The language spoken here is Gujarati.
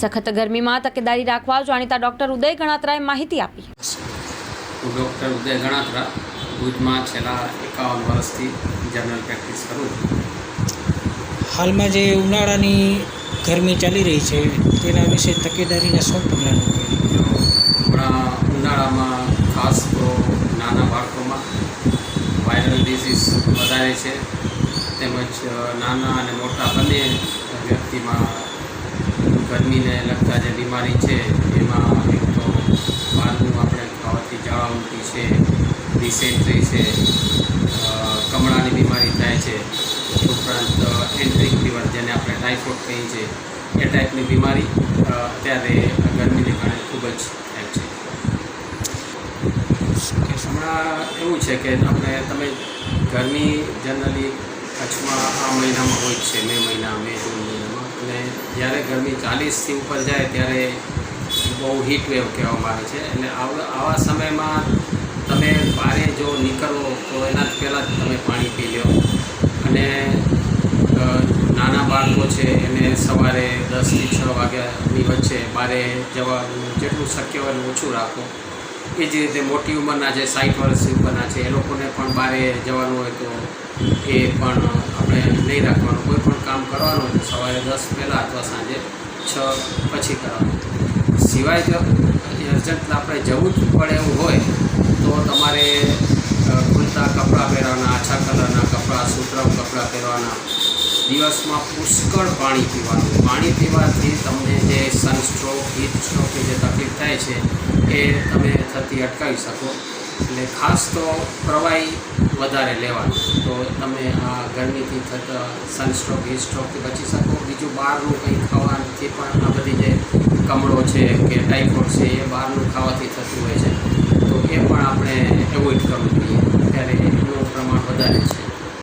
સખત ગરમીમાં તકેદારી રાખવા જાણીતા ડોક્ટર ઉદય ગણાત્રાએ માહિતી આપી. હું ડૉક્ટર ઉદય ગણાત્રા ભુજમાં છેલ્લા એકાવન વર્ષથી જનરલ પ્રેક્ટિસ કરું છું. હાલમાં જે ઉનાળાની ગરમી ચાલી રહી છે તેના વિશે તકેદારીના શું પગલાં હમણાં ઉનાળામાં ખાસ તો નાના બાળકોમાં વાયરલ ડિઝીઝ વધારે છે. તેમજ નાના અને મોટા બંને વ્યક્તિમાં ગરમીને લગતા જે બીમારી છે, એમાં એક તો બહારનું આપણે ખાવાથી ઝાડા ઉલટી છે ડિસેન્ટ્રી છે કમળાની બીમારી થાય છે, ઉપરાંત એન્ટ્રિક ફીવર જેને આપણે ટાઇફોઇડ કહીએ છીએ, એ ટાઈપની બીમારી અત્યારે ગરમીને કારણે ખૂબ જ થાય છે. હમણાં એવું છે કે આપણે, તમે ગરમી જનરલી કચ્છમાં આ મહિનામાં હોય છે, મે મહિના, મે જૂન જ્યારે ગરમી ચાલીસથી ઉપર જાય ત્યારે બહુ હીટ વેવ કહેવામાં આવે છે. એટલે આવા સમયમાં તમે બહારે જો નીકળો તો એના પહેલાં જ તમે પાણી પી લો અને નાના બાળકો છે એને સવારે દસથી છ વાગ્યાની વચ્ચે બહારે જવાનું જેટલું શક્ય હોય ઓછું રાખો. એ જ રીતે મોટી ઉંમરના જે સાઠ વર્ષની ઉંમરના છે, એ લોકોને પણ બહારે જવાનું હોય તો એ પણ આપણે નહીં રાખવાનું. કોઈ પણ કામ કરવાનું હોય તો સવારે દસ પહેલાં અથવા સાંજે છ પછી કરવાનું. સિવાય જો અર્જન્ટ આપણે જવું જ પડે એવું હોય તો તમારે ખુલતા કપડાં પહેરવાના, આછા કલરના કપડાં, સુતરાઉ કપડાં પહેરવાના, દિવસમાં પુષ્કળ પાણી પીવાનું. પાણી પીવાથી તમને જે હીટ સ્ટ્રોક કે જે તકલીફ થાય છે, એ તમે થતી અટકાવી શકો. એટલે ખાસ તો પ્રવાહી વધારે લેવાનું. તો તમે આ ગરમીથી થતા સનસ્ટ્રોક હીટ સ્ટ્રોકથી બચી શકો. બીજું બહારનું કંઈ ખાવાથી પણ આ બધી જે કમળો છે કે ટાઇફોઇડ છે, એ બહારનું ખાવાથી થતું હોય છે.